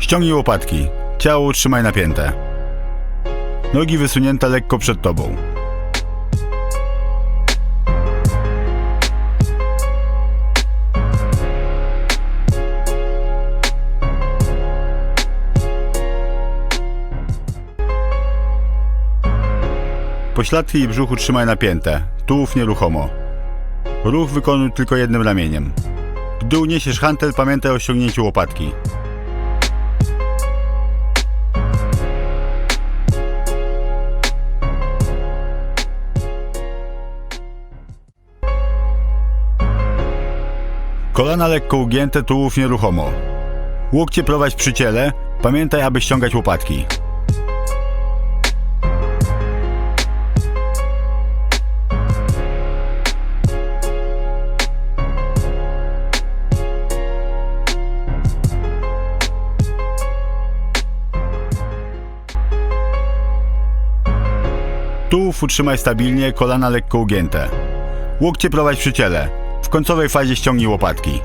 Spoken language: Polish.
Ściągnij łopatki. Ciało utrzymaj napięte. Nogi wysunięte lekko przed tobą. Pośladki i brzuch utrzymaj napięte. Tułów nieruchomo. Ruch wykonuj tylko jednym ramieniem. Gdy uniesiesz hantel, pamiętaj o ściągnięciu łopatki. Kolana lekko ugięte, tułów nieruchomo. Łokcie prowadź przy ciele, pamiętaj, aby ściągać łopatki. Tułów utrzymaj stabilnie, kolana lekko ugięte. Łokcie prowadź przy ciele. W końcowej fazie ściągnij łopatki.